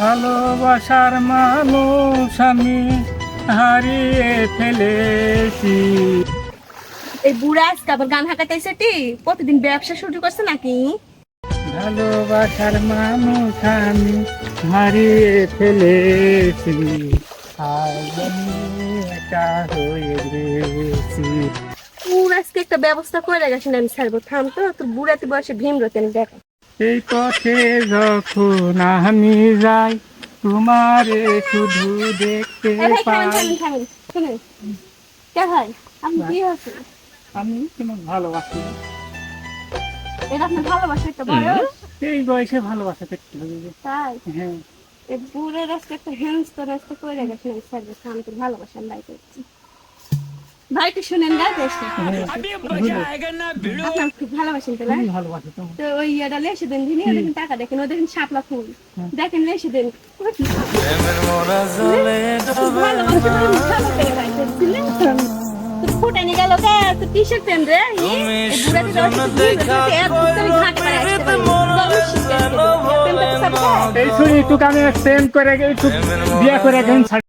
ভালোবাসার মানুষ আমি হারিয়ে ফেলেছি। এই বুড়া আজকে আবার গান হাঁকাতেছে টি? প্রতিদিন ব্যবসা শুরু করছে নাকি? ভালোবাসার মানুষ আমি হারিয়ে ফেলেছি। পুর আজকে একটা ব্যবস্থা করে গেছেন আমি ছাড়বো থাম তো তোর বুড়াতে বয়সে ভীম রতেন দেখ। এই পথে যখন আমি যাই তোমারে শুধু দেখতে পাই। আমি তোমার ভালোবাসি এটা আপনার ভালোবাসা একটা বয়স। এই বয়সে ভালোবাসা করতে হবে তাই? হ্যাঁ। এই বুড়ের আজকে একটা হেনস্ত রাস্তা করে তোর ভালোবাসা আমি করছি ভাই একটু শুনেন না? আপনার খুব ভালোবাসেন তো তোমার তো। ওই ইয়েটা লেসে দেন দিনই দেখেন টাকা দেখেন ওই দেখেন শাপলা ফুল। দেখেন লেসে দেন। ফুটানি গেল কে? টি শার্ট পেন রে এই শুনি একটু করে একটু বিয়ে করে